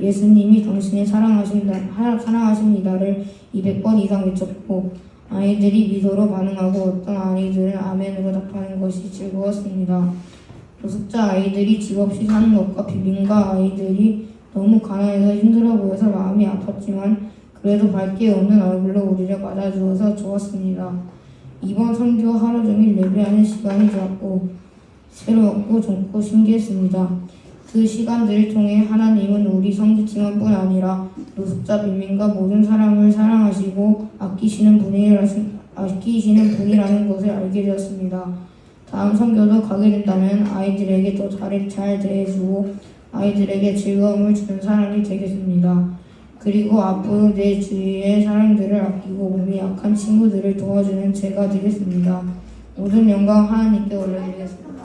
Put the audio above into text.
예수님이 당신의 사랑하신다, 하- 사랑하십니다를 200번 이상 외쳤고 아이들이 미소로 반응하고 어떤 아이들은 아멘으로 답하는 것이 즐거웠습니다. 노숙자 아이들이 집 없이 사는 것과 비빈가 아이들이 너무 가난해서 힘들어 보여서 마음이 아팠지만 그래도 밝게 웃는 얼굴로 우리를 맞아주어서 좋았습니다. 이번 선교 하루 종일 예배하는 시간이 좋았고 새로웠고 좋고 신기했습니다. 그 시간들을 통해 하나님은 우리 성지팀원뿐 아니라 노숙자 빈민과 모든 사람을 사랑하시고 아끼시는 분이라신 아끼시는 분이라는 것을 알게 되었습니다. 다음 선교도 가게 된다면 아이들에게 더 잘, 잘 대해주고 아이들에게 즐거움을 주는 사람이 되겠습니다. 그리고 앞으로 내 주위의 사람들을 아끼고 몸이 약한 친구들을 도와주는 제가 되겠습니다. 모든 영광 하나님께 올려드리겠습니다. 아,